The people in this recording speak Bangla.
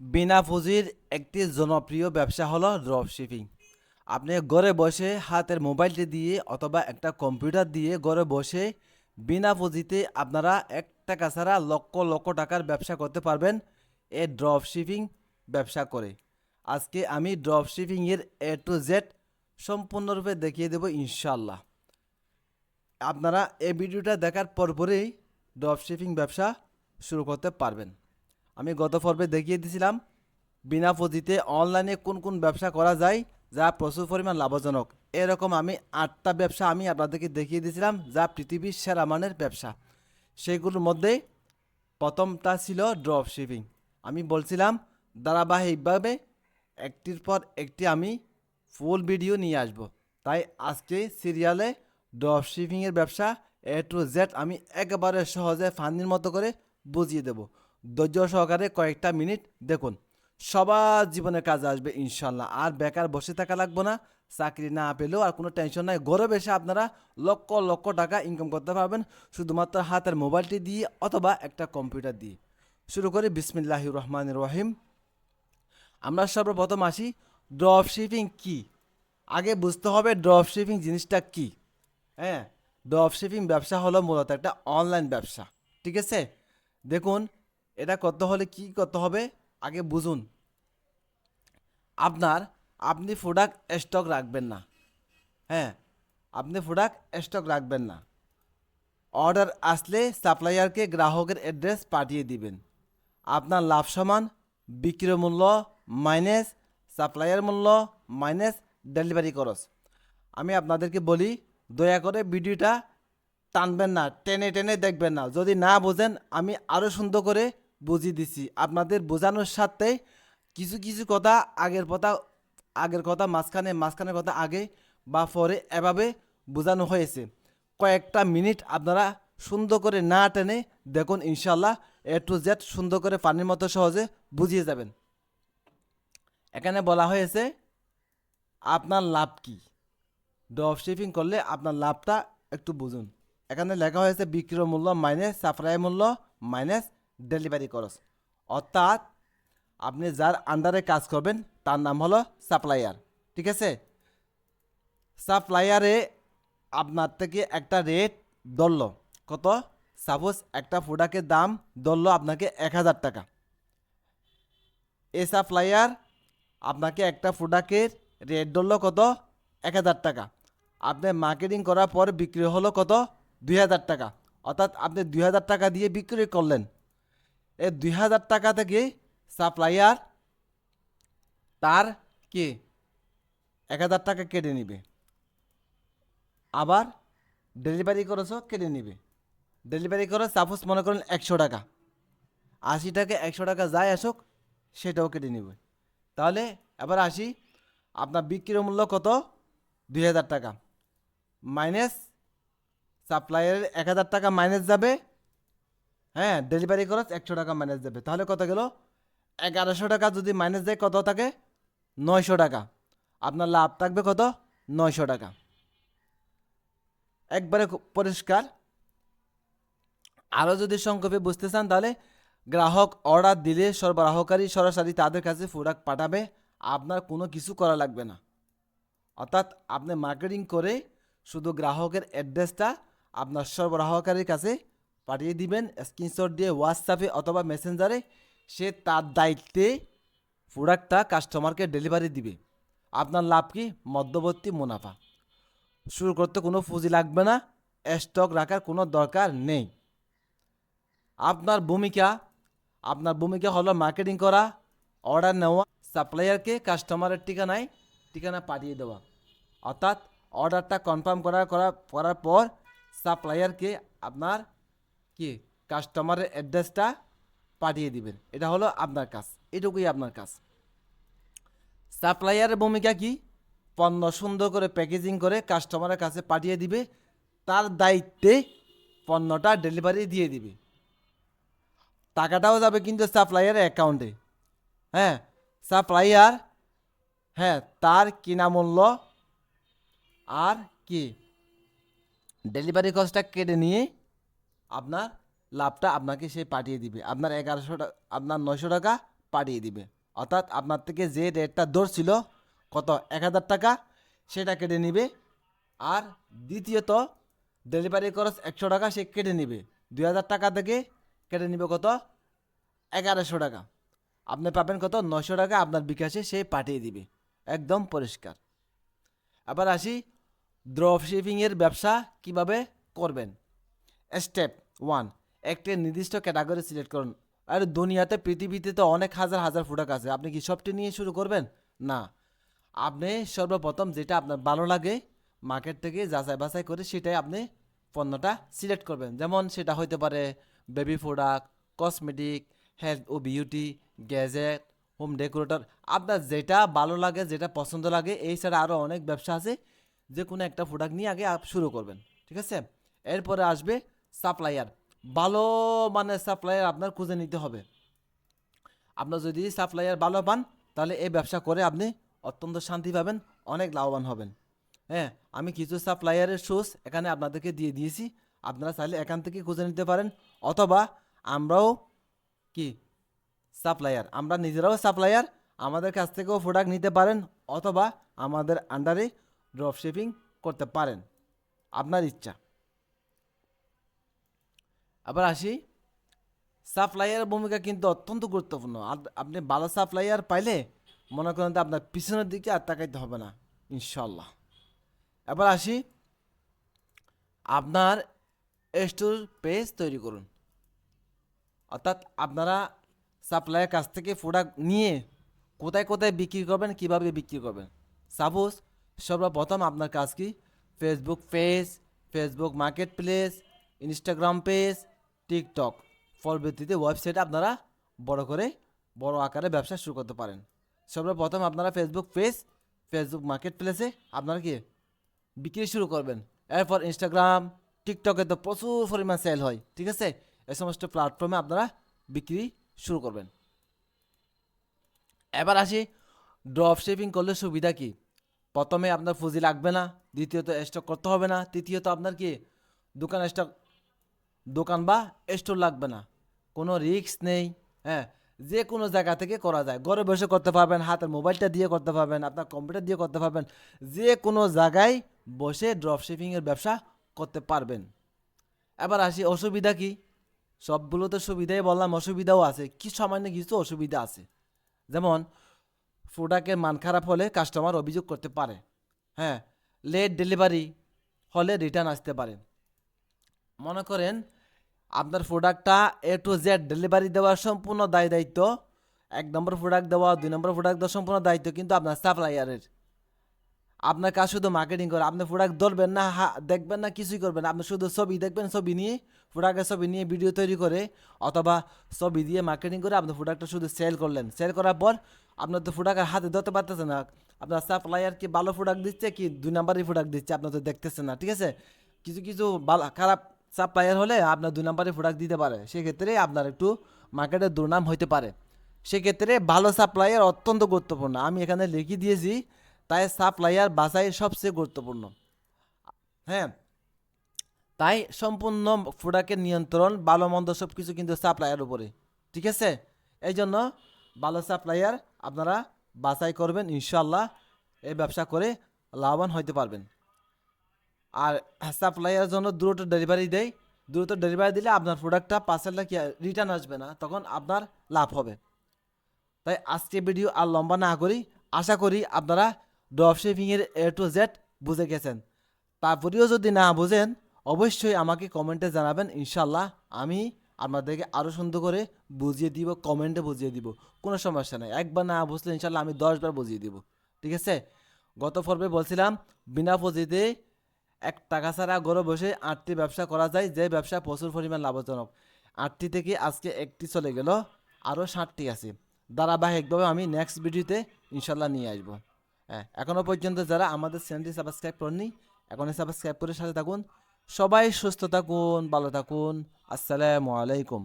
বিনা পুঁজির একটি জনপ্রিয় ব্যবসা হলো ড্রপ শিপিং। আপনি ঘরে বসে হাতের মোবাইলটি দিয়ে অথবা একটা কম্পিউটার দিয়ে ঘরে বসে বিনা পুঁজিতে আপনারা এক টাকা ছাড়া লক্ষ লক্ষ টাকার ব্যবসা করতে পারবেন এ ড্রপ শিপিং ব্যবসা করে। আজকে আমি ড্রপ শিপিংয়ের এ টু জেড সম্পূর্ণরূপে দেখিয়ে দেবো ইনশাল্লাহ আপনারা এই ভিডিওটা দেখার পরপরেই ড্রপ শিপিং ব্যবসা শুরু করতে পারবেন। আমি গত পর্বে দেখিয়ে দিয়েছিলাম, বিনা পুঁজিতে অনলাইনে কোন কোন ব্যবসা করা যায় যা প্রচুর পরিমাণ লাভজনক। এরকম আমি আটটা ব্যবসা আমি আপনাদেরকে দেখিয়ে দিয়েছিলাম যা পৃথিবীর সেরা মানের ব্যবসা। সেগুলোর মধ্যে প্রথমটা ছিল ড্রপ শিপিং আমি বলছিলাম, ধারাবাহিকভাবে একটির পর একটি আমি ফুল ভিডিও নিয়ে আসব। তাই আজকে সিরিয়ালে ড্রপ শিপিংয়ের ব্যবসা এ টু জেড আমি একেবারে সহজে ফান্দির মতো করে বুঝিয়ে দেব। ধৈর্য সহকারে কয়েকটা মিনিট দেখুন। সবার জীবনে কাজে আসবে ইনশাল্লাহ আর বেকার বসে থাকা লাগবে না। চাকরি না পেলেও আর কোনো টেনশন নাই। ঘরে বসে আপনারা লক্ষ লক্ষ টাকা ইনকাম করতে পারবেন। শুধুমাত্র হাতের মোবাইলটি দিয়ে অথবা একটা কম্পিউটার দিয়ে। শুরু করি। বিসমিল্লাহ রহমান রহিম। আমরা সর্বপ্রথম আসি। ড্রপ শিপিং কী? আগে বুঝতে হবে ড্রপ শিপিং জিনিসটা কী। হ্যাঁ? ড্রপ শিপিং ব্যবসা হলো মূলত একটা অনলাইন ব্যবসা। ঠিক আছে? দেখুন এটা করতে হলে কি করতে হবে? আগে বুঝুন। আপনার, আপনি প্রোডাক্ট স্টক রাখবেন না। হ্যাঁ আপনি প্রোডাক্ট স্টক রাখবেন না। অর্ডার আসলে সাপ্লায়ারকে গ্রাহকের অ্যাড্রেস পাঠিয়ে দিবেন। আপনার লাভ সমান, বিক্রয় মূল্য মাইনাস সাপ্লায়ার মূল্য মাইনাস ডেলিভারি খরচ। আমি আপনাদেরকে বলি, দয়া করে ভিডিওটা টানবেন না, টেনে টেনে দেখবেন না। যদি না বোঝেন, আমি আরও সুন্দর করে বুঝিয়ে দিছি। আপনাদের বোঝানোর সাথে কিছু কিছু কথা আগের কথা আগের কথা মাঝখানে, মাঝখানের কথা আগে বা পরে এভাবে বোঝানো হয়েছে। কয়েকটা মিনিট আপনারা সুন্দর করে না টেনে দেখুন ইনশাল্লাহ এ টু জেড সুন্দর করে পানির মতো সহজে বুঝিয়ে যাবেন। এখানে বলা হয়েছে, আপনার লাভ কি? ড্রপ শিপিং করলে আপনার লাভটা একটু বুঝুন। এখানে লেখা হয়েছে বিক্রয় মূল্য মাইনাস সাপ্লাই মূল্য মাইনাস ডেলিভারি খরচ অর্থাৎ আপনি যার আন্ডারে কাজ করবেন, তার নাম হলো সাপ্লায়ার ঠিক আছে? সাপ্লায়ারে আপনার থেকে একটা রেট ধরলো, কত? সাপোজ একটা প্রোডাক্টের দাম ধরলো আপনাকে এক হাজার টাকা। এ সাপ্লায়ার আপনাকে একটা প্রোডাক্টের রেট ধরলো কত? এক হাজার টাকা। আপনি মার্কেটিং করার পর বিক্রি হলো কত? দুই হাজার টাকা। অর্থাৎ আপনি দুই হাজার টাকা দিয়ে বিক্রি করলেন। এই দুই হাজার টাকা থেকে সাপ্লায়ার তার কি? এক হাজার টাকা কেটে নিবে। আবার ডেলিভারি খরচও কেটে নিবে। ডেলিভারি খরচ সাপোজ মনে করেন একশো টাকা। আশি টাকা, একশো টাকা যায় আসুক, সেটাও কেটে নেবে। তাহলে এবার আসি, আপনার বিক্রির মূল্য কত? দুই হাজার টাকা। মাইনাস সাপ্লাইয়ের এক হাজার টাকা মাইনাস যাবে হ্যাঁ ডেলিভারি খরচ একশো টাকা মাইনাস যাবে তাহলে কত গেল? এগারোশো টাকা, যদি মাইনাস দেয় কত থাকে? নয়শো টাকা। আপনার লাভ থাকবে কত? নয়শো টাকা। একবারে পরিষ্কার। আরও যদি সংক্ষেপে বুঝতে চান, তাহলে গ্রাহক অর্ডার দিলে সরবরাহকারী সরাসরি তাদের কাছে প্রোডাক্ট পাঠাবে। আপনার কোনো কিছু করা লাগবে না। অর্থাৎ আপনি মার্কেটিং করে শুধু গ্রাহকের অ্যাড্রেসটা আপনার সরবরাহকারীর কাছে পাঠিয়ে দিবেন স্ক্রিনশট দিয়ে হোয়াটসঅ্যাপে অথবা মেসেঞ্জারে সে তার দায়িত্বে প্রোডাক্টটা কাস্টমারকে ডেলিভারি দিবে। আপনার লাভ কি? মধ্যবর্তী মুনাফা। শুরু করতে কোনো পুঁজি লাগবে না স্টক রাখার কোনো দরকার নেই। আপনার ভূমিকা আপনার ভূমিকা হলো মার্কেটিং করা অর্ডার নেওয়া সাপ্লায়ারকে কাস্টমারের ঠিকানায়, ঠিকানা পাঠিয়ে দেওয়া। অর্থাৎ অর্ডারটা কনফার্ম করা করার পর সাপ্লায়ারকে আপনার কি? কাস্টমারের অ্যাড্রেসটা পাঠিয়ে দিবেন। এটা হলো আপনার কাজ। এটুকুই আপনার কাজ। সাপ্লায়ারের ভূমিকা কি? পণ্য সুন্দর করে প্যাকেজিং করে কাস্টমারের কাছে পাঠিয়ে দিবে। তার দায়িত্বে পণ্যটা ডেলিভারি দিয়ে দিবে। টাকাটাও যাবে কিন্তু সাপ্লায়ারের অ্যাকাউন্টে হ্যাঁ সাপ্লায়ার হ্যাঁ তার কিনা মূল্য আর কি? ডেলিভারি কস্টটা কেটে নিয়ে আপনার লাভটা আপনাকে সে পাঠিয়ে দিবে। আপনার এগারোশো টাকা আপনার নয়শো টাকা পাঠিয়ে দিবে। অর্থাৎ আপনার থেকে যে রেটটা ধরছিল, কত? এক হাজার টাকা, সেটা কেটে নিবে। আর দ্বিতীয়ত ডেলিভারি খরচ একশো টাকা, সে কেটে নিবে। দুই হাজার টাকা থেকে কেটে নিবে কত? এগারোশো টাকা। আপনি পাবেন কত? নশো টাকা আপনার বিকাশে সে পাঠিয়ে দিবে। একদম পরিষ্কার। আবার আসি ড্রপ শিপিংয়ের ব্যবসা কীভাবে করবেন? স্টেপ ওয়ান, একটি নির্দিষ্ট ক্যাটাগরি সিলেক্ট করুন। আর দুনিয়াতে, পৃথিবীতে তো অনেক হাজার হাজার প্রোডাক্ট আছে। আপনি কি সবটি নিয়ে শুরু করবেন? না। আপনি সর্বপ্রথম যেটা আপনার ভালো লাগে মার্কেট থেকে যাচাই বাছাই করে সেটাই আপনি পণ্যটা সিলেক্ট করবেন। যেমন সেটা হইতে পারে বেবি প্রোডাক্ট কসমেটিক হেলথ ও বিউটি গ্যাজেট হোম ডেকোরেটর আপনার যেটা ভালো লাগে, যেটা পছন্দ লাগে, এই ছাড়া আরও অনেক ব্যবসা আছে। যে কোনো একটা প্রোডাক্ট নিয়ে আগে শুরু করবেন। ঠিক আছে? এরপরে আসবে সাপ্লায়ার। ভালো মানের সাপ্লায়ার আপনার খুঁজে নিতে হবে। আপনার যদি সাপ্লায়ার ভালো পান, তাহলে এই ব্যবসা করে আপনি অত্যন্ত শান্তি পাবেন, অনেক লাভবান হবেন। হ্যাঁ আমি কিছু সাপ্লায়ারের সোর্স এখানে আপনাদেরকে দিয়ে দিয়েছি। আপনারা চাইলে এখান থেকে খুঁজে নিতে পারেন। অথবা আমরাও কি? সাপ্লায়ার। আমরা নিজেরাও সাপ্লায়ার। আমাদের কাছ থেকেও প্রোডাক্ট নিতে পারেন অথবা আমাদের আন্ডারে ড্রপ শিপিং করতে পারেন। আপনার ইচ্ছা। আবার আসি। সাপ্লাইয়ার ভূমিকা কিন্তু অত্যন্ত গুরুত্বপূর্ণ। আপনি ভালো সাপ্লাইয়ার পাইলে মনে করেন আপনার পিছনের দিকে আর তাকাইতে হবে না ইনশাল্লাহ এবার আসি, আপনার স্টোর পেজ তৈরি করুন। অর্থাৎ আপনারা সাপ্লাইয়ের কাছ থেকে প্রোডাক্ট নিয়ে কোথায় কোথায় বিক্রি করবেন, কীভাবে বিক্রি করবেন? সাপোজ সর্বপ্রথম আপনার কাজ কি? Facebook page Facebook market place Instagram page TikTok. পরবর্তীতে ওয়েবসাইটে আপনারা বড় করে বড় আকারে ব্যবসা শুরু করতে পারেন। সর্বপ্রথম আপনারা ফেসবুক পেজ ফেসবুক মার্কেট প্লেসে আপনারা কি বিক্রি শুরু করবেন। এরপর ইনস্টাগ্রাম টিকটকে তো প্রচুর পরিমাণ সেল হয়, ঠিক আছে? এই সমস্ত প্ল্যাটফর্মে আপনারা বিক্রি শুরু করবেন। এবার আসি ড্রপ শিপিং করলে সুবিধা কি? প্রথমে আপনার পুঁজি লাগবে না, দ্বিতীয়ত স্টক করতে হবে না, তৃতীয়ত আপনার কি? দোকান স্টক দোকান বা স্টোর লাগবে না। কোনো রিস্ক নেই হ্যাঁ? যে কোনো জায়গা থেকে করা যায়। ঘরে বসে করতে পারবেন, হাতের মোবাইলটা দিয়ে করতে পারবেন, আপনার কম্পিউটার দিয়ে করতে পারবেন। যে কোনো জায়গায় বসে ড্রপ শিপিংয়ের ব্যবসা করতে পারবেন। এবার আসি, অসুবিধা কি? সবগুলো তো সুবিধাই বললাম, অসুবিধাও আছে। কি সামান্য কিছু অসুবিধা আছে? যেমন প্রোডাক্টের মান খারাপ হলে কাস্টমার অভিযোগ করতে পারে হ্যাঁ? লেট ডেলিভারি হলে রিটার্ন আসতে পারে। মনে করেন আপনার প্রোডাক্টটা এ টু জেড ডেলিভারি দেওয়ার সম্পূর্ণ দায় দায়িত্ব। এক নম্বর প্রোডাক্ট দেওয়া, দুই নম্বর প্রোডাক্ট দেওয়ার সম্পূর্ণ দায়িত্ব কিন্তু আপনার সাপ্লাইয়ারের আপনার কাজ শুধু মার্কেটিং করে, আপনি প্রোডাক্ট ধরবেন না দেখবেন না, কিছুই করবেন আপনি শুধু ছবি দেখবেন, ছবি নিয়ে, প্রোডাক্টের ছবি নিয়ে ভিডিও তৈরি করে, অথবা ছবি দিয়ে মার্কেটিং করে আপনি প্রোডাক্টটা শুধু সেল করলেন। সেল করার পর আপনার তো প্রোডাক্ট হাতে ধরতে পারতেছে না। আপনার সাপ্লাইয়ার কি ভালো প্রোডাক্ট দিচ্ছে, কি দুই নাম্বারই প্রোডাক্ট দিচ্ছে আপনার তো দেখতেছেন না, ঠিক আছে? কিছু কিছু ভালো, খারাপ সাপ্লাইয়ার হলে আপনার দুই নাম্বারে প্রোডাক্ট দিতে পারে। সেক্ষেত্রে আপনার একটু মার্কেটের দুর্নাম হইতে পারে। সেক্ষেত্রে ভালো সাপ্লাইয়ার অত্যন্ত গুরুত্বপূর্ণ। আমি এখানে লিখে দিয়েছি, তাই সাপ্লাইয়ার বাছাই সবচেয়ে গুরুত্বপূর্ণ। হ্যাঁ তাই সম্পূর্ণ প্রোডাক্টের নিয়ন্ত্রণ, ভালো মন্দ সব কিছু কিন্তু সাপ্লাইয়ার উপরে। ঠিক আছে? এই জন্য ভালো সাপ্লাইয়ার আপনারা বাছাই করবেন ইনশাল্লাহ এই ব্যবসা করে লাভবান হইতে পারবেন। আর সাপ্লাইয়ের জন্য দ্রুত ডেলিভারি দেয় দ্রুত ডেলিভারি দিলে আপনার প্রোডাক্টটা পার্সেলটা কি রিটার্ন আসবে না, তখন আপনার লাভ হবে। তাই আজকে ভিডিও আর লম্বা না করি। আশা করি আপনারা ড্রপ শিপিংয়ের এ টু জেড বুঝে গেছেন। তারপরেও যদি না বুঝেন, অবশ্যই আমাকে কমেন্টে জানাবেন। ইনশাল্লাহ আমি আপনাদেরকে আরও সুন্দর করে বুঝিয়ে দিব কমেন্টে বুঝিয়ে দিব। কোনো সমস্যা নেই। একবার না বুঝলে ইনশাল্লাহ আমি দশবার বুঝিয়ে দিব। ঠিক আছে? গত পর্বে বলছিলাম, বিনা পুঁজিতে এক টাকা ছাড়া ঘরে বসে আটটি ব্যবসা করা যায়, যে ব্যবসা প্রচুর পরিমাণ লাভজনক। আটটি থেকে আজকে একটি চলে গেল, আরও ষাটটি আছে। ধারাবাহিকভাবে আমি নেক্সট ভিডিওতে ইনশাল্লাহ নিয়ে আসব। হ্যাঁ এখনও পর্যন্ত যারা আমাদের চ্যানেলটি সাবস্ক্রাইব করেননি, এখনই সাবস্ক্রাইব করে সাথে থাকুন। সবাই সুস্থ থাকুন, ভালো থাকুন। আসসালামু আলাইকুম।